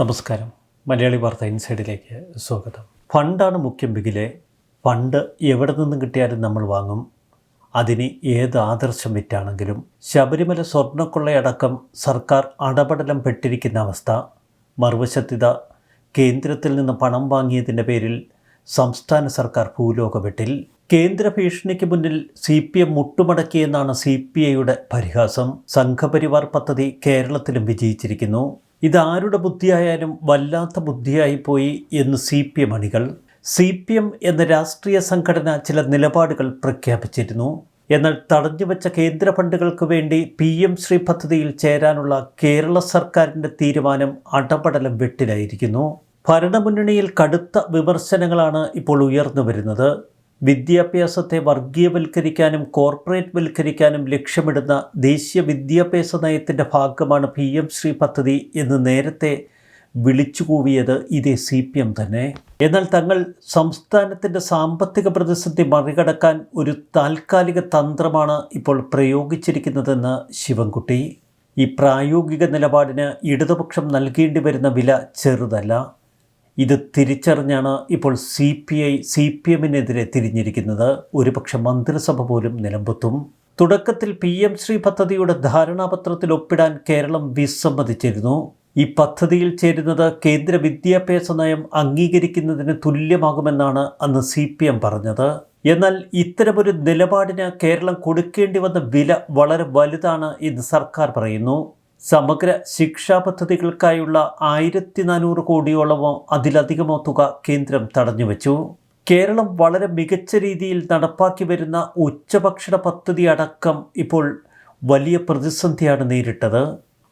നമസ്കാരം. മലയാളി വാർത്ത ഇൻസൈഡിലേക്ക് സ്വാഗതം. ഫണ്ടാണ് മുഖ്യം ബിഗിലെ. ഫണ്ട് എവിടെ നിന്നും കിട്ടിയാലും നമ്മൾ വാങ്ങും. അതിന് ഏത് ആദർശം വിറ്റാണെങ്കിലും ശബരിമല സ്വർണക്കൊള്ളയടക്കം സർക്കാർ അടപടലം പെട്ടിരിക്കുന്ന അവസ്ഥ. മറുവശത്തിത കേന്ദ്രത്തിൽ നിന്ന് പണം വാങ്ങിയതിന്റെ പേരിൽ സംസ്ഥാന സർക്കാർ ഭൂലോകവെട്ടിൽ കേന്ദ്ര ഭീഷണിക്ക് മുന്നിൽ സി പി എം മുട്ടുമടക്കിയെന്നാണ് സി പി ഐയുടെ പരിഹാസം. സംഘപരിവാർ പദ്ധതി കേരളത്തിലും വിജയിച്ചിരിക്കുന്നു. ഇതാരുടെ ബുദ്ധിയായാലും വല്ലാത്ത ബുദ്ധിയായി പോയി എന്ന് സി പി എം അണികൾ. സി പി എം എന്ന രാഷ്ട്രീയ സംഘടന ചില നിലപാടുകൾ പ്രഖ്യാപിച്ചിരുന്നു. എന്നാൽ തടഞ്ഞുവെച്ച കേന്ദ്ര ഫണ്ടുകൾക്ക് വേണ്ടി പി എം ശ്രീ പദ്ധതിയിൽ ചേരാനുള്ള കേരള സർക്കാരിന്റെ തീരുമാനം അടപടലം വെട്ടിലായിരിക്കുന്നു. ഭരണമുന്നണിയിൽ കടുത്ത വിമർശനങ്ങളാണ് ഇപ്പോൾ ഉയർന്നു വരുന്നത്. വിദ്യാഭ്യാസത്തെ വർഗീയവൽക്കരിക്കാനും കോർപ്പറേറ്റ് വൽക്കരിക്കാനും ലക്ഷ്യമിടുന്ന ദേശീയ വിദ്യാഭ്യാസ നയത്തിന്റെ ഭാഗമാണ് പി എം ശ്രീ പദ്ധതി എന്ന് നേരത്തെ വിളിച്ചുകൂവിയത് ഇതേ സി പി എം തന്നെ. എന്നാൽ തങ്ങൾ സംസ്ഥാനത്തിന്റെ സാമ്പത്തിക പ്രതിസന്ധി മറികടക്കാൻ ഒരു താൽക്കാലിക തന്ത്രമാണ് ഇപ്പോൾ പ്രയോഗിച്ചിരിക്കുന്നതെന്ന് ശിവൻകുട്ടി. ഈ പ്രായോഗിക നിലപാടിന് ഇടതുപക്ഷം നൽകേണ്ടി വരുന്ന വില ചെറുതല്ല. ഇത് തിരിച്ചറിഞ്ഞാണ് ഇപ്പോൾ C P I C P എമ്മിനെതിരെ തിരിഞ്ഞിരിക്കുന്നത്. ഒരുപക്ഷെ മന്ത്രിസഭ പോലും നിലമ്പെത്തും തുടക്കത്തിൽ പി എം ശ്രീ പദ്ധതിയുടെ ധാരണാപത്രത്തിൽ ഒപ്പിടാൻ കേരളം വിസമ്മതിച്ചിരുന്നു. ഈ പദ്ധതിയിൽ ചേരുന്നത് കേന്ദ്ര വിദ്യാഭ്യാസ നയം അംഗീകരിക്കുന്നതിന് തുല്യമാകുമെന്നാണ് അന്ന് സി പി എം പറഞ്ഞത്. എന്നാൽ ഇത്തരമൊരു നിലപാടിന് കേരളം കൊടുക്കേണ്ടി വന്ന വില വളരെ വലുതാണ് എന്ന് സർക്കാർ പറയുന്നു. സമഗ്ര ശിക്ഷാ പദ്ധതികൾക്കായുള്ള ആയിരത്തി നാനൂറ് കോടിയോളമോ അതിലധികമോ തുക കേന്ദ്രം തടഞ്ഞുവെച്ചു. കേരളം വളരെ മികച്ച രീതിയിൽ നടപ്പാക്കി വരുന്ന ഉച്ചഭക്ഷണ പദ്ധതി അടക്കം ഇപ്പോൾ വലിയ പ്രതിസന്ധിയാണ് നേരിട്ടത്.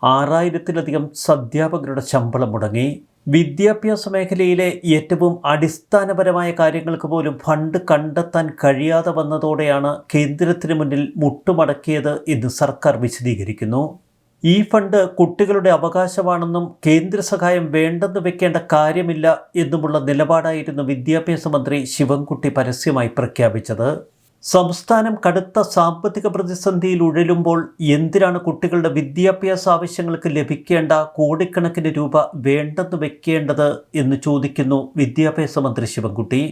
ആറായിരത്തിലധികം അധ്യാപകരുടെ ശമ്പളം മുടങ്ങി. വിദ്യാഭ്യാസ മേഖലയിലെ ഏറ്റവും അടിസ്ഥാനപരമായ കാര്യങ്ങൾക്ക് പോലും ഫണ്ട് കണ്ടെത്താൻ കഴിയാതെ വന്നതോടെയാണ് കേന്ദ്രത്തിന് മുന്നിൽ മുട്ടുമടക്കിയത് എന്ന് സർക്കാർ വിശദീകരിക്കുന്നു. ഈ ഫണ്ട് കുട്ടികളുടെ അവകാശമാണെന്നും കേന്ദ്ര സഹായം വേണ്ടെന്ന് വെക്കേണ്ട കാര്യമില്ല എന്നുമുള്ള നിലപാടായിരുന്നു വിദ്യാഭ്യാസ മന്ത്രി ശിവൻകുട്ടി പരസ്യമായി പ്രഖ്യാപിച്ചത്. സംസ്ഥാനം കടുത്ത സാമ്പത്തിക പ്രതിസന്ധിയിൽ ഉഴലുമ്പോൾ എന്തിനാണ് കുട്ടികളുടെ വിദ്യാഭ്യാസ ആവശ്യങ്ങൾക്ക് ലഭിക്കേണ്ട കോടിക്കണക്കിന് രൂപ വേണ്ടെന്ന് വെക്കേണ്ടത് എന്ന് ചോദിക്കുന്നു വിദ്യാഭ്യാസ മന്ത്രി ശിവൻകുട്ടി.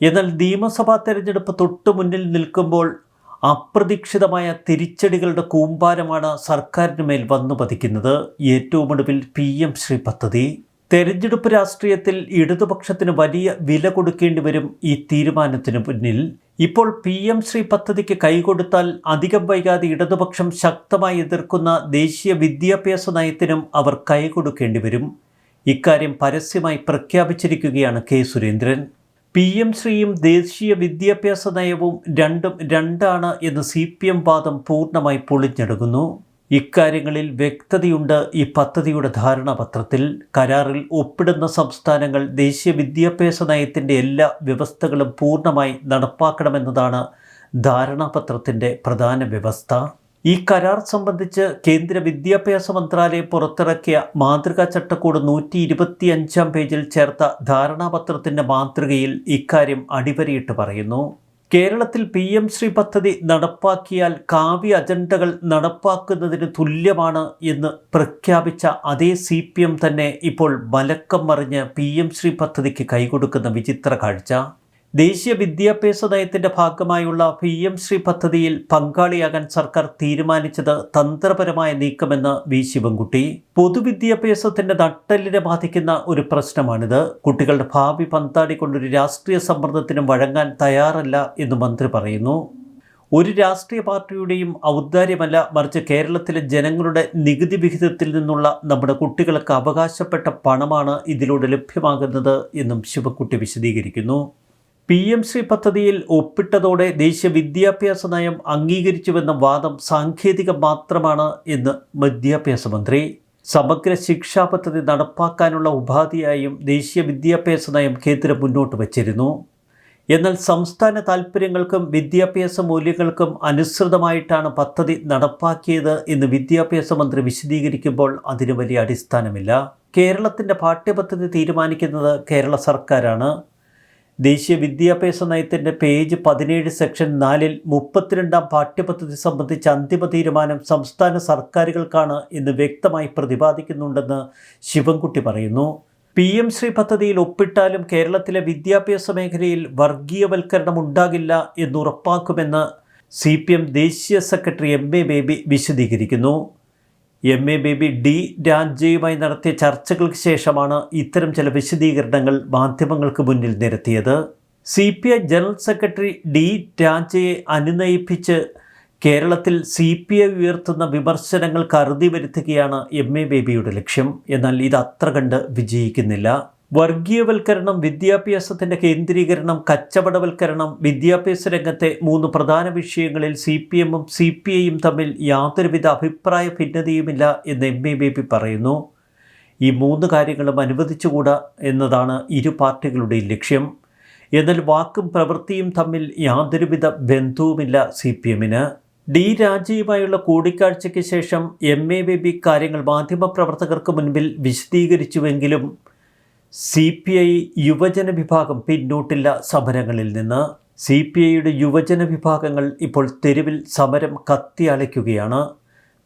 എന്നാൽ നിയമസഭാ തെരഞ്ഞെടുപ്പ് തൊട്ടു മുന്നിൽ നിൽക്കുമ്പോൾ അപ്രതീക്ഷിതമായ തിരിച്ചടികളുടെ കൂമ്പാരമാണ് സർക്കാരിന് മേൽ വന്നു പതിക്കുന്നത്. ഏറ്റവും ഒടുവിൽ പി എം ശ്രീ പദ്ധതി. തെരഞ്ഞെടുപ്പ് രാഷ്ട്രീയത്തിൽ ഇടതുപക്ഷത്തിന് വലിയ വില കൊടുക്കേണ്ടി വരും ഈ തീരുമാനത്തിന് മുന്നിൽ ഇപ്പോൾ പി എം ശ്രീ പദ്ധതിക്ക് കൈകൊടുത്താൽ അധികം വൈകാതെ ഇടതുപക്ഷം ശക്തമായി എതിർക്കുന്ന ദേശീയ വിദ്യാഭ്യാസ നയത്തിനും അവർ കൈകൊടുക്കേണ്ടി വരും. ഇക്കാര്യം പരസ്യമായി പ്രഖ്യാപിച്ചിരിക്കുകയാണ് കെ സുരേന്ദ്രൻ. പി എം ശ്രീയും ദേശീയ വിദ്യാഭ്യാസ നയവും രണ്ടും രണ്ടാണ് എന്ന് സി പി എം വാദം പൂർണമായി പൊളിഞ്ഞെടുക്കുന്നു. ഇക്കാര്യങ്ങളിൽ വ്യക്തതയുണ്ട് ഈ പദ്ധതിയുടെ ധാരണാപത്രത്തിൽ. കരാറിൽ ഒപ്പിടുന്ന സംസ്ഥാനങ്ങൾ ദേശീയ വിദ്യാഭ്യാസ നയത്തിന്റെ എല്ലാ വ്യവസ്ഥകളും പൂർണമായി നടപ്പാക്കണമെന്നതാണ് ധാരണാപത്രത്തിന്റെ പ്രധാന വ്യവസ്ഥ. ഈ കരാർ സംബന്ധിച്ച് കേന്ദ്ര വിദ്യാഭ്യാസ മന്ത്രാലയം പുറത്തിറക്കിയ മാതൃകാ ചട്ടക്കൂട് നൂറ്റി ഇരുപത്തി അഞ്ചാം പേജിൽ ചേർത്ത ധാരണാപത്രത്തിന്റെ മാതൃകയിൽ ഇക്കാര്യം അടിവരയിട്ട് പറയുന്നു. കേരളത്തിൽ പി എം ശ്രീ പദ്ധതി നടപ്പാക്കിയാൽ കാവ്യ അജണ്ടകൾ നടപ്പാക്കുന്നതിന് തുല്യമാണ് എന്ന് പ്രഖ്യാപിച്ച അതേ സി പി എം തന്നെ ഇപ്പോൾ മലക്കം മറിഞ്ഞ് പി എം ശ്രീ പദ്ധതിക്ക് കൈകൊടുക്കുന്ന വിചിത്ര കാഴ്ച. ദേശീയ വിദ്യാഭ്യാസ നയത്തിന്റെ ഭാഗമായുള്ള പി എം ശ്രീ പദ്ധതിയിൽ പങ്കാളിയാകാൻ സർക്കാർ തീരുമാനിച്ചത് തന്ത്രപരമായ നീക്കമെന്ന് വി ശിവൻകുട്ടി. പൊതുവിദ്യാഭ്യാസത്തിന്റെ നട്ടെല്ലിനെ ബാധിക്കുന്ന ഒരു പ്രശ്നമാണിത്. കുട്ടികളുടെ ഭാവി പന്താടിക്കൊണ്ടൊരു രാഷ്ട്രീയ സമ്മർദ്ദത്തിനും വഴങ്ങാൻ തയ്യാറല്ല എന്ന് മന്ത്രി പറയുന്നു. ഒരു രാഷ്ട്രീയ പാർട്ടിയുടെയും ഔദാര്യമല്ല മറിച്ച് കേരളത്തിലെ ജനങ്ങളുടെ നികുതി വിഹിതത്തിൽ നിന്നുള്ള നമ്മുടെ കുട്ടികൾക്ക് അവകാശപ്പെട്ട പണമാണ് ഇതിലൂടെ ലഭ്യമാകുന്നത് എന്നും ശിവക്കുട്ടി വിശദീകരിക്കുന്നു. പി എം സി പദ്ധതിയിൽ ഒപ്പിട്ടതോടെ ദേശീയ വിദ്യാഭ്യാസ നയം അംഗീകരിച്ചുവെന്ന വാദം സാങ്കേതികം മാത്രമാണ് എന്ന് വിദ്യാഭ്യാസ മന്ത്രി. സമഗ്ര ശിക്ഷാ പദ്ധതി നടപ്പാക്കാനുള്ള ഉപാധിയായും ദേശീയ വിദ്യാഭ്യാസ നയം കേന്ദ്രം മുന്നോട്ട് വച്ചിരുന്നു. എന്നാൽ സംസ്ഥാന താൽപ്പര്യങ്ങൾക്കും വിദ്യാഭ്യാസ മൂല്യങ്ങൾക്കും അനുസൃതമായിട്ടാണ് പദ്ധതി നടപ്പാക്കിയത് എന്ന് വിദ്യാഭ്യാസ മന്ത്രി വിശദീകരിക്കുമ്പോൾ അതിന് വലിയ അടിസ്ഥാനമില്ല. കേരളത്തിന്റെ പാഠ്യപദ്ധതി തീരുമാനിക്കുന്നത് കേരള സർക്കാരാണ്. ദേശീയ വിദ്യാഭ്യാസ നയത്തിന്റെ പേജ് പതിനേഴ് സെക്ഷൻ നാലിൽ മുപ്പത്തിരണ്ടാം പാഠ്യപദ്ധതി സംബന്ധിച്ച അന്തിമ തീരുമാനം സംസ്ഥാന സർക്കാരുകൾക്കാണ് എന്ന് വ്യക്തമായി പ്രതിപാദിക്കുന്നുണ്ടെന്ന് ശിവൻകുട്ടി പറയുന്നു. പി എം ശ്രീ പദ്ധതിയിൽ ഒപ്പിട്ടാലും കേരളത്തിലെ വിദ്യാഭ്യാസ മേഖലയിൽ വർഗീയവൽക്കരണം ഉണ്ടാകില്ല എന്നുറപ്പാക്കുമെന്ന് സി പി എം ദേശീയ സെക്രട്ടറി എം എ ബേബി വിശദീകരിക്കുന്നു. എം എ ബേബി ഡി രാജയുമായി നടത്തിയ ചർച്ചകൾക്ക് ശേഷമാണ് ഇത്തരം ചില വിശദീകരണങ്ങൾ മാധ്യമങ്ങൾക്ക് മുന്നിൽ നിരത്തിയത്. C P I general secretary D രാജയെ അനുനയിപ്പിച്ച് കേരളത്തിൽ സി പി ഐ ഉയർത്തുന്ന വിമർശനങ്ങൾക്ക് അറുതി വരുത്തുകയാണ് എം എ ബേബിയുടെ ലക്ഷ്യം. എന്നാൽ ഇത് അത്ര കണ്ട് വിജയിക്കുന്നില്ല. വർഗീയവൽക്കരണം വിദ്യാഭ്യാസത്തിന്റെ കേന്ദ്രീകരണം കച്ചവടവൽക്കരണം വിദ്യാഭ്യാസ രംഗത്തെ മൂന്ന് പ്രധാന വിഷയങ്ങളിൽ സി പി എമ്മും സി പി ഐയും തമ്മിൽ യാതൊരുവിധ അഭിപ്രായ ഭിന്നതയുമില്ല എന്ന് എം എ ബി പി പറയുന്നു. ഈ മൂന്ന് കാര്യങ്ങളും അനുവദിച്ചുകൂടാ എന്നതാണ് ഇരു പാർട്ടികളുടെയും ലക്ഷ്യം. എന്നാൽ വാക്കും പ്രവൃത്തിയും തമ്മിൽ യാതൊരുവിധ ബന്ധവുമില്ല സി പി എമ്മിന് ഡി രാജയുമായുള്ള കൂടിക്കാഴ്ചയ്ക്ക് ശേഷം എം എ ബി കാര്യങ്ങൾ മാധ്യമപ്രവർത്തകർക്ക് മുൻപിൽ വിശദീകരിച്ചുവെങ്കിലും സി പി ഐ യുവജന വിഭാഗം പിന്നോട്ടില്ല സമരങ്ങളിൽ നിന്ന്. സി പി ഐയുടെ യുവജന വിഭാഗങ്ങൾ ഇപ്പോൾ തെരുവിൽ സമരം കത്തിയളയ്ക്കുകയാണ്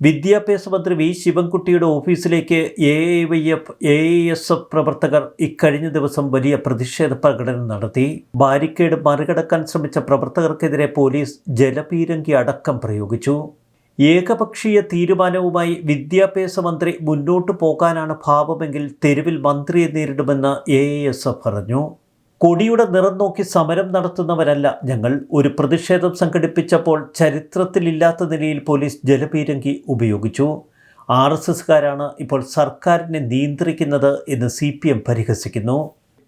വിദ്യാഭ്യാസ മന്ത്രി വി ശിവൻകുട്ടിയുടെ ഓഫീസിലേക്ക് A A Y F A S F പ്രവർത്തകർ ഇക്കഴിഞ്ഞ ദിവസം വലിയ പ്രതിഷേധ പ്രകടനം നടത്തി. ബാരിക്കേഡ് മറികടക്കാൻ ശ്രമിച്ച പ്രവർത്തകർക്കെതിരെ പോലീസ് ജലപീരങ്കി അടക്കം പ്രയോഗിച്ചു. ഏകപക്ഷീയ തീരുമാനവുമായി വിദ്യാഭ്യാസ മന്ത്രി മുന്നോട്ടു പോകാനാണ് ഭാവമെങ്കിൽ തെരുവിൽ മന്ത്രിയെ നേരിടുമെന്ന് എ എസ് പറഞ്ഞു. കൊടിയുടെ നിറം നോക്കി സമരം നടത്തുന്നവരല്ല ഞങ്ങൾ. ഒരു പ്രതിഷേധം സംഘടിപ്പിച്ചപ്പോൾ ചരിത്രത്തിലില്ലാത്ത നിലയിൽ പോലീസ് ജലപീരങ്കി ഉപയോഗിച്ചു. ആർ എസ് എസ്കാരാണ് ഇപ്പോൾ സർക്കാരിനെ നിയന്ത്രിക്കുന്നത് എന്ന് സി പി എം പരിഹസിക്കുന്നു.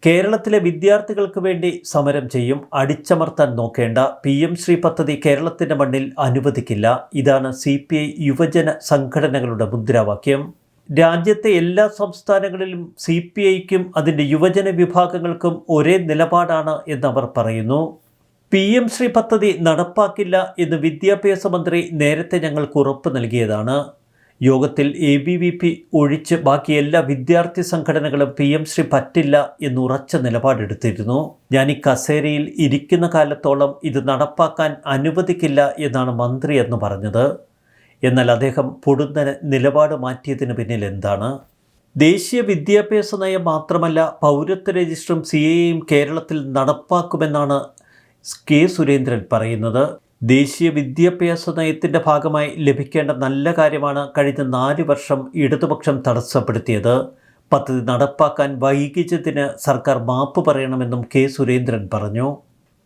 കേരളത്തിലെ വിദ്യാർത്ഥികൾക്ക് വേണ്ടി സമരം ചെയ്യും. അടിച്ചമർത്താൻ നോക്കേണ്ട. പി എം ശ്രീ പദ്ധതി കേരളത്തിന്റെ മണ്ണിൽ അനുവദിക്കില്ല. ഇതാണ് സി പി ഐ യുവജന സംഘടനകളുടെ മുദ്രാവാക്യം. രാജ്യത്തെ എല്ലാ സംസ്ഥാനങ്ങളിലും സി പി ഐക്കും അതിന്റെ യുവജന വിഭാഗങ്ങൾക്കും ഒരേ നിലപാടാണ് എന്നവർ പറയുന്നു. പി എം ശ്രീ പദ്ധതി നടപ്പാക്കില്ല എന്ന് വിദ്യാഭ്യാസ മന്ത്രി നേരത്തെ ഞങ്ങൾക്ക് ഉറപ്പ് നൽകിയതാണ്. യോഗത്തിൽ എ ബി വി പി ഒഴിച്ച് ബാക്കി എല്ലാ വിദ്യാർത്ഥി സംഘടനകളും പി എം ശ്രീ പറ്റില്ല എന്ന് ഉറച്ച നിലപാടെടുത്തിരുന്നു. ഞാൻ ഈ കസേരയിൽ ഇരിക്കുന്ന കാലത്തോളം ഇത് നടപ്പാക്കാൻ അനുവദിക്കില്ല എന്നാണ് മന്ത്രി എന്ന് പറഞ്ഞത്. എന്നാൽ അദ്ദേഹം പൊടുന്ന നിലപാട് മാറ്റിയതിന് പിന്നിൽ എന്താണ്? ദേശീയ വിദ്യാഭ്യാസ നയം മാത്രമല്ല പൗരത്വ രജിസ്റ്ററും സി എയും കേരളത്തിൽ നടപ്പാക്കുമെന്നാണ് കെ സുരേന്ദ്രൻ പറയുന്നത്. ദേശീയ വിദ്യാഭ്യാസ നയത്തിന്റെ ഭാഗമായി ലഭിക്കേണ്ട നല്ല കാര്യമാണ് കഴിഞ്ഞ നാല് വർഷം ഇടതുപക്ഷം തടസ്സപ്പെടുത്തിയത്. പദ്ധതി നടപ്പാക്കാൻ വൈകിച്ചതിന് സർക്കാർ മാപ്പ് പറയണമെന്നും കെ. സുരേന്ദ്രൻ പറഞ്ഞു.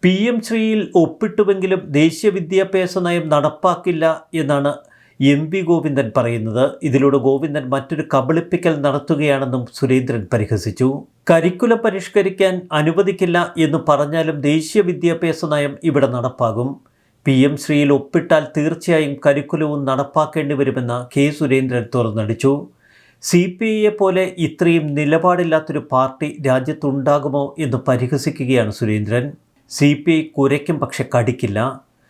പി. എം. ശ്രീയിൽ ഒപ്പിട്ടുവെങ്കിലും ദേശീയ വിദ്യാഭ്യാസ നയം നടപ്പാക്കില്ല എന്നാണ് എം. വി. ഗോവിന്ദൻ പറയുന്നത്. ഇതിലൂടെ ഗോവിന്ദൻ മറ്റൊരു കബളിപ്പിക്കൽ നടത്തുകയാണെന്നും സുരേന്ദ്രൻ പരിഹസിച്ചു. കരിക്കുലം പരിഷ്കരിക്കാൻ അനുവദിക്കില്ല എന്ന് പറഞ്ഞാലും ദേശീയ വിദ്യാഭ്യാസ നയം ഇവിടെ നടപ്പാകും. പി എം ശ്രീയിൽ ഒപ്പിട്ടാൽ തീർച്ചയായും കരിക്കുലവും നടപ്പാക്കേണ്ടി വരുമെന്ന് കെ സുരേന്ദ്രൻ തുറന്നടിച്ചു. സി പി ഐയെ പോലെ ഇത്രയും നിലപാടില്ലാത്തൊരു പാർട്ടി രാജ്യത്തുണ്ടാകുമോ എന്ന് പരിഹസിക്കുകയാണ് സുരേന്ദ്രൻ. സി പി ഐ കുരയ്ക്കും പക്ഷെ കടിക്കില്ല.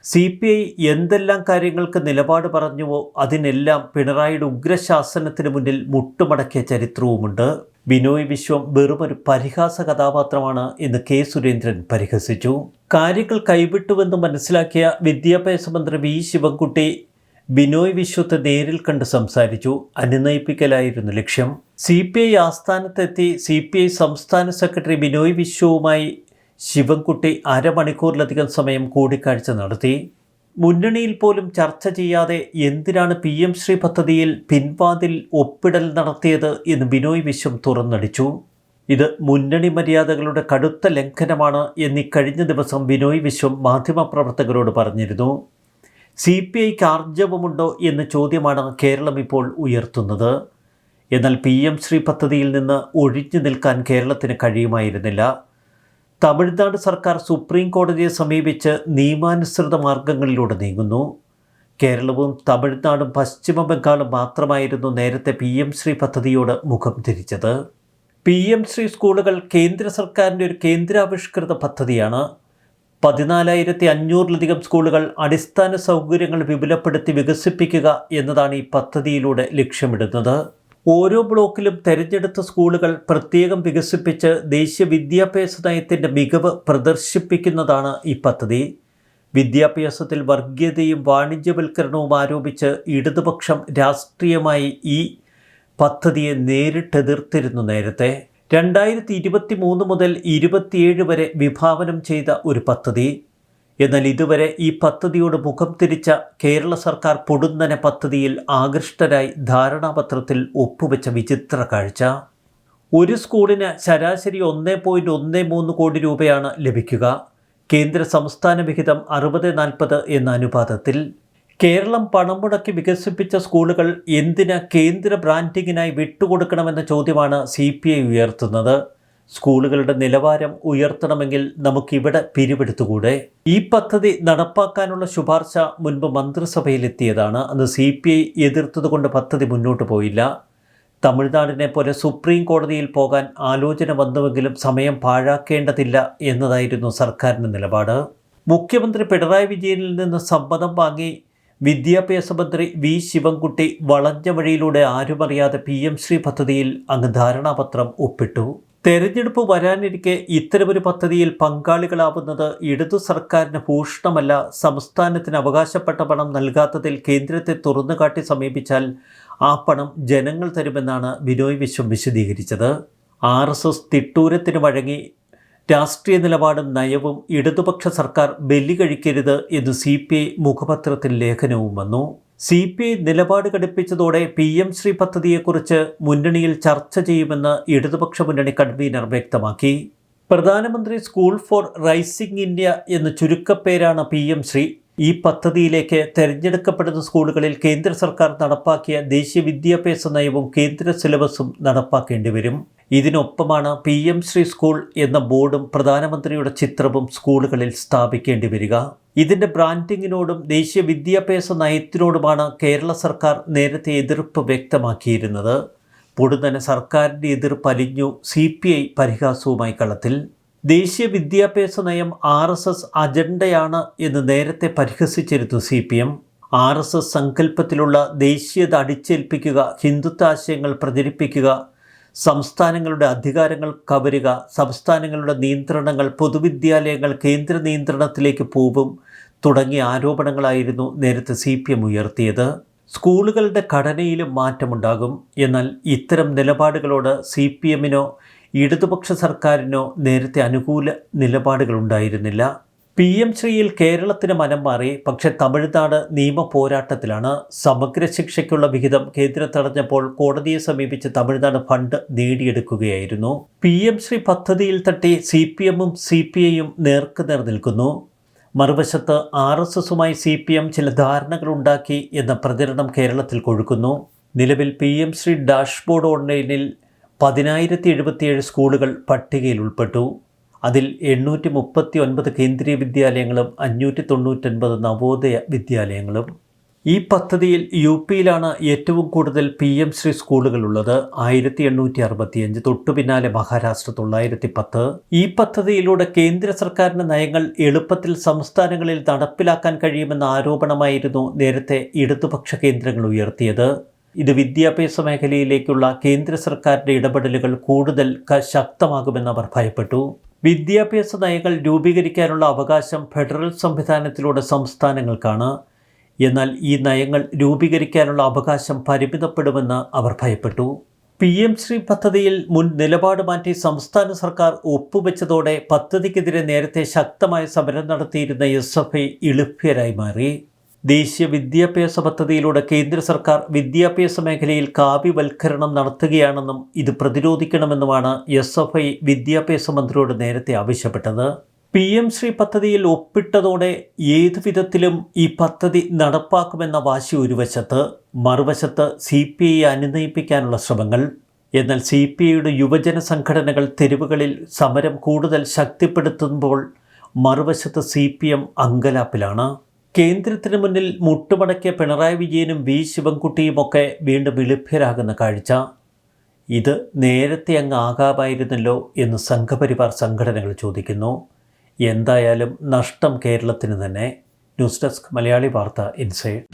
സി പി ഐ എന്തെല്ലാം കാര്യങ്ങൾക്ക് നിലപാട് പറഞ്ഞുവോ അതിനെല്ലാം പിണറായിയുടെ ഉഗ്രശാസനത്തിന് മുന്നിൽ മുട്ടുമടക്കിയ ചരിത്രവുമുണ്ട്. ബിനോയ് വിശ്വം വെറുമൊരു പരിഹാസ കഥാപാത്രമാണ് എന്ന് കെ സുരേന്ദ്രൻ പരിഹസിച്ചു. കാര്യങ്ങൾ കൈവിട്ടുവെന്ന് മനസ്സിലാക്കിയ വിദ്യാഭ്യാസ മന്ത്രി വി ശിവൻകുട്ടി ബിനോയ് വിശ്വത്തെ നേരിൽ കണ്ട് സംസാരിച്ചു. അനുനയിപ്പിക്കലായിരുന്നു ലക്ഷ്യം. സി പി ഐ ആസ്ഥാനത്തെത്തി സി പി ഐ സംസ്ഥാന സെക്രട്ടറി ബിനോയ് വിശ്വവുമായി ശിവൻകുട്ടി അരമണിക്കൂറിലധികം സമയം കൂടിക്കാഴ്ച നടത്തി. മുന്നണിയിൽ പോലും ചർച്ച ചെയ്യാതെ എന്തിനാണ് പി എം ശ്രീ പദ്ധതിയിൽ പിൻവാതിൽ ഒപ്പിടൽ നടത്തിയത് എന്ന് ബിനോയ് വിശ്വം തുറന്നടിച്ചു. ഇത് മുന്നണി മര്യാദകളുടെ കടുത്ത ലംഘനമാണ് എന്നീ കഴിഞ്ഞ ദിവസം ബിനോയ് വിശ്വം മാധ്യമപ്രവർത്തകരോട് പറഞ്ഞിരുന്നു. സി പി ഐക്ക് ആർജവമുണ്ടോ എന്ന ചോദ്യമാണ് കേരളം ഇപ്പോൾ ഉയർത്തുന്നത്. എന്നാൽ പി എം ശ്രീ പദ്ധതിയിൽ നിന്ന് ഒഴിഞ്ഞു നിൽക്കാൻ കേരളത്തിന് കഴിയുമായിരുന്നില്ല. തമിഴ്നാട് സർക്കാർ സുപ്രീം കോടതിയെ സമീപിച്ച് നിയമാനുസൃത മാർഗങ്ങളിലൂടെ നീങ്ങുന്നു. കേരളവും തമിഴ്നാടും പശ്ചിമ ബംഗാളും മാത്രമായിരുന്നു നേരത്തെ പി എം ശ്രീ പദ്ധതിയോട് മുഖം തിരിച്ചത്. പി എം ശ്രീ സ്കൂളുകൾ കേന്ദ്ര സർക്കാരിന്റെ ഒരു കേന്ദ്രാവിഷ്കൃത പദ്ധതിയാണ്. പതിനാലായിരത്തി അഞ്ഞൂറിലധികം സ്കൂളുകൾ അടിസ്ഥാന സൗകര്യങ്ങൾ വിപുലപ്പെടുത്തി വികസിപ്പിക്കുക എന്നതാണ് ഈ പദ്ധതിയിലൂടെ ലക്ഷ്യമിടുന്നത്. ഓരോ ബ്ലോക്കിലും തെരഞ്ഞെടുത്ത സ്കൂളുകൾ പ്രത്യേകം വികസിപ്പിച്ച് ദേശീയ വിദ്യാഭ്യാസ നയത്തിന്റെ മികവ് പ്രദർശിപ്പിക്കുന്നതാണ് ഈ പദ്ധതി. വിദ്യാഭ്യാസത്തിൽ വർഗീയതയും വാണിജ്യവൽക്കരണവും ആരോപിച്ച് ഇടതുപക്ഷം രാഷ്ട്രീയമായി ഈ പദ്ധതിയെ നേരിട്ടെതിർത്തിരുന്നു നേരത്തെ. രണ്ടായിരത്തി ഇരുപത്തി മൂന്ന് മുതൽ ഇരുപത്തിയേഴ് വരെ വിഭാവനം ചെയ്ത ഒരു പദ്ധതി. എന്നാൽ ഇതുവരെ ഈ പദ്ധതിയോട് മുഖം തിരിച്ച കേരള സർക്കാർ പൊടുന്നനെ പദ്ധതിയിൽ ആകൃഷ്ടരായി ധാരണാപത്രത്തിൽ ഒപ്പുവെച്ച വിചിത്ര കാഴ്ച. ഒരു സ്കൂളിന് ശരാശരി ഒന്നേ പോയിന്റ് ഒന്ന് മൂന്ന് കോടി രൂപയാണ് ലഭിക്കുക. കേന്ദ്ര സംസ്ഥാന വിഹിതം അറുപത് നാൽപ്പത് എന്ന അനുപാതത്തിൽ. കേരളം പണം മുടക്കി വികസിപ്പിച്ച സ്കൂളുകൾ എന്തിന് കേന്ദ്ര ബ്രാൻഡിങ്ങിനായി വിട്ടുകൊടുക്കണമെന്ന ചോദ്യമാണ് സി പി ഐ ഉയർത്തുന്നത്. സ്കൂളുകളുടെ നിലവാരം ഉയർത്തണമെങ്കിൽ നമുക്കിവിടെ പിരിവെടുത്തുകൂടെ? ഈ പദ്ധതി നടപ്പാക്കാനുള്ള ശുപാർശ മുൻപ് മന്ത്രിസഭയിലെത്തിയതാണ്. അന്ന് സി പി ഐ എതിർത്തതുകൊണ്ട് പദ്ധതി മുന്നോട്ട് പോയില്ല. തമിഴ്നാടിനെ പോലെ സുപ്രീം കോടതിയിൽ പോകാൻ ആലോചന വന്നുവെങ്കിലും സമയം പാഴാക്കേണ്ടതില്ല എന്നതായിരുന്നു സർക്കാരിന്റെ നിലപാട്. മുഖ്യമന്ത്രി പിണറായി വിജയനിൽ നിന്ന് സമ്മതം വാങ്ങി വിദ്യാഭ്യാസ മന്ത്രി വി ശിവൻകുട്ടി വളഞ്ഞ വഴിയിലൂടെ ആരുമറിയാതെ പി എം ശ്രീ പദ്ധതിയിൽ അങ്ങ് ധാരണാപത്രം ഒപ്പിട്ടു. തെരഞ്ഞെടുപ്പ് വരാനിരിക്കെ ഇത്തരമൊരു പദ്ധതിയിൽ പങ്കാളികളാവുന്നത് ഇടതു സർക്കാരിന് ഭൂഷണമല്ല. സംസ്ഥാനത്തിന് അവകാശപ്പെട്ട പണം നൽകാത്തതിൽ കേന്ദ്രത്തെ തുറന്നുകാട്ടി സമീപിച്ചാൽ ആ പണം ജനങ്ങൾ തരുമെന്നാണ് ബിനോയ് വിശ്വം വിശദീകരിച്ചത്. ആർ എസ് എസ് തിട്ടൂരത്തിന് വഴങ്ങി രാഷ്ട്രീയ നിലപാടും നയവും ഇടതുപക്ഷ സർക്കാർ ബലി കഴിക്കരുത് എന്ന് സി പി ഐ മുഖപത്രത്തിൽ ലേഖനവും വന്നു. സി പി ഐ നിലപാട് ഘടിപ്പിച്ചതോടെ പി എം ശ്രീ പദ്ധതിയെക്കുറിച്ച് മുന്നണിയിൽ ചർച്ച ചെയ്യുമെന്ന് ഇടതുപക്ഷ മുന്നണി കൺവീനർ വ്യക്തമാക്കി. പ്രധാനമന്ത്രി സ്കൂൾ ഫോർ റൈസിംഗ് ഇന്ത്യ എന്ന ചുരുക്കപ്പേരാണ് പി എം ശ്രീ. ഈ പദ്ധതിയിലേക്ക് തെരഞ്ഞെടുക്കപ്പെടുന്ന സ്കൂളുകളിൽ കേന്ദ്ര സർക്കാർ നടപ്പാക്കിയ ദേശീയ വിദ്യാഭ്യാസ നയവും കേന്ദ്ര സിലബസും നടപ്പാക്കേണ്ടി വരും. ഇതിനൊപ്പമാണ് പി എം ശ്രീ സ്കൂൾ എന്ന ബോർഡും പ്രധാനമന്ത്രിയുടെ ചിത്രവും സ്കൂളുകളിൽ സ്ഥാപിക്കേണ്ടി വരിക. ഇതിന്റെ ബ്രാൻഡിങ്ങിനോടും ദേശീയ വിദ്യാഭ്യാസ നയത്തിനോടുമാണ് കേരള സർക്കാർ നേരത്തെ എതിർപ്പ് വ്യക്തമാക്കിയിരുന്നത്. പൊടുന്നനെ സർക്കാരിന്റെ എതിർപ്പ് അലിഞ്ഞു സി പി ഐ പരിഹാസവുമായി കളത്തിൽ. ദേശീയ വിദ്യാഭ്യാസ നയം ആർ എസ് എസ് അജണ്ടയാണ് എന്ന് നേരത്തെ പരിഹസിച്ചിരുന്നു C P M. R S S സങ്കല്പത്തിലുള്ള ദേശീയത അടിച്ചേൽപ്പിക്കുക ഹിന്ദുത്വ ആശയങ്ങൾ പ്രചരിപ്പിക്കുക സംസ്ഥാനങ്ങളുടെ അധികാരങ്ങൾ കവരുക സംസ്ഥാനങ്ങളുടെ നിയന്ത്രണങ്ങൾ പൊതുവിദ്യാലയങ്ങൾ കേന്ദ്ര നിയന്ത്രണത്തിലേക്ക് പോകും തുടങ്ങിയ ആരോപണങ്ങളായിരുന്നു നേരത്തെ സി പി എം ഉയർത്തിയത്. സ്കൂളുകളുടെ ഘടനയിലും മാറ്റമുണ്ടാകും. എന്നാൽ ഇത്തരം നിലപാടുകളോട് സി പി എമ്മിനോ ഇടതുപക്ഷ സർക്കാരിനോ നേരത്തെ അനുകൂല നിലപാടുകളുണ്ടായിരുന്നില്ല പി എം ശ്രീയിൽ കേരളത്തിന് മനം മാറി പക്ഷേ തമിഴ്നാട് നിയമ പോരാട്ടത്തിലാണ്. സമഗ്ര ശിക്ഷയ്ക്കുള്ള വിഹിതം കേന്ദ്രം തടഞ്ഞപ്പോൾ കോടതിയെ സമീപിച്ച് തമിഴ്നാട് ഫണ്ട് നേടിയെടുക്കുകയായിരുന്നു. പി എം ശ്രീ പദ്ധതിയിൽ തട്ടി സി പി എമ്മും സി പി ഐയും നേർക്കുനേർ നിൽക്കുന്നു. മറുവശത്ത് ആർ എസ് എസുമായി സി പി എം ചില ധാരണകൾ ഉണ്ടാക്കി എന്ന പ്രചരണം കേരളത്തിൽ കൊഴുക്കുന്നു. നിലവിൽ പി എം ശ്രീ ഡാഷ്ബോർഡ് ഓൺലൈനിൽ പതിനായിരത്തി എഴുപത്തിയേഴ് സ്കൂളുകൾ പട്ടികയിൽ ഉൾപ്പെട്ടു. അതിൽ എണ്ണൂറ്റി മുപ്പത്തി ഒൻപത് കേന്ദ്രീയ വിദ്യാലയങ്ങളും അഞ്ഞൂറ്റി തൊണ്ണൂറ്റൊൻപത് നവോദയ വിദ്യാലയങ്ങളും. ഈ പദ്ധതിയിൽ യു പിയിലാണ് ഏറ്റവും കൂടുതൽ പി എം ശ്രീ സ്കൂളുകളുള്ളത്. ആയിരത്തി എണ്ണൂറ്റി അറുപത്തിയഞ്ച് തൊട്ടു പിന്നാലെ മഹാരാഷ്ട്ര തൊള്ളായിരത്തി പത്ത് ഈ പദ്ധതിയിലൂടെ കേന്ദ്ര സർക്കാരിന്റെ നയങ്ങൾ എളുപ്പത്തിൽ സംസ്ഥാനങ്ങളിൽ നടപ്പിലാക്കാൻ കഴിയുമെന്ന ആരോപണമായിരുന്നു നേരത്തെ ഇടതുപക്ഷ കേന്ദ്രങ്ങൾ ഉയർത്തിയത്. ഇത് വിദ്യാഭ്യാസ മേഖലയിലേക്കുള്ള കേന്ദ്ര സർക്കാരിന്റെ ഇടപെടലുകൾ കൂടുതൽ ശക്തമാകുമെന്ന് അവർ ഭയപ്പെട്ടു. വിദ്യാഭ്യാസ നയങ്ങൾ രൂപീകരിക്കാനുള്ള അവകാശം ഫെഡറൽ സംവിധാനത്തിലൂടെ സംസ്ഥാനങ്ങൾക്കാണ്. എന്നാൽ ഈ നയങ്ങൾ രൂപീകരിക്കാനുള്ള അവകാശം പരിമിതപ്പെടുമെന്ന് അവർ ഭയപ്പെട്ടു. പി എം ശ്രീ പദ്ധതിയിൽ മുൻ നിലപാട് മാറ്റി സംസ്ഥാന സർക്കാർ ഒപ്പുവെച്ചതോടെ പദ്ധതിക്കെതിരെ നേരത്തെ ശക്തമായ സമരം നടത്തിയിരുന്ന എസ് എഫ് ഐ മാറി. ദേശീയ വിദ്യാഭ്യാസ പദ്ധതിയിലൂടെ കേന്ദ്ര സർക്കാർ വിദ്യാഭ്യാസ മേഖലയിൽ കാവ്യവൽക്കരണം നടത്തുകയാണെന്നും ഇത് പ്രതിരോധിക്കണമെന്നുമാണ് എസ് എഫ് ഐ വിദ്യാഭ്യാസ മന്ത്രിയോട് നേരത്തെ ആവശ്യപ്പെട്ടത്. പി എം ശ്രീ പദ്ധതിയിൽ ഒപ്പിട്ടതോടെ ഏതു വിധത്തിലും ഈ പദ്ധതി നടപ്പാക്കുമെന്ന വാശി ഒരു വശത്ത് മറുവശത്ത് സി പി ഐ അനുനയിപ്പിക്കാനുള്ള ശ്രമങ്ങൾ. എന്നാൽ സി പി ഐയുടെ യുവജന സംഘടനകൾ തെരുവുകളിൽ സമരം കൂടുതൽ ശക്തിപ്പെടുത്തുമ്പോൾ മറുവശത്ത് സി പി എം അങ്കലാപ്പിലാണ്. കേന്ദ്രത്തിന് മുന്നിൽ മുട്ടുമടക്കിയ പിണറായി വിജയനും വി ശിവൻകുട്ടിയുമൊക്കെ വീണ്ടും വിളിഭ്യരാകുന്ന കാഴ്ച. ഇത് നേരത്തെ അങ്ങ് ആകാമായിരുന്നല്ലോ എന്ന് സംഘപരിവാർ സംഘടനകൾ ചോദിക്കുന്നു. എന്തായാലും നഷ്ടം കേരളത്തിന് തന്നെ. ന്യൂസ് ഡെസ്ക് മലയാളി വാർത്ത ഇൻസൈഡ്.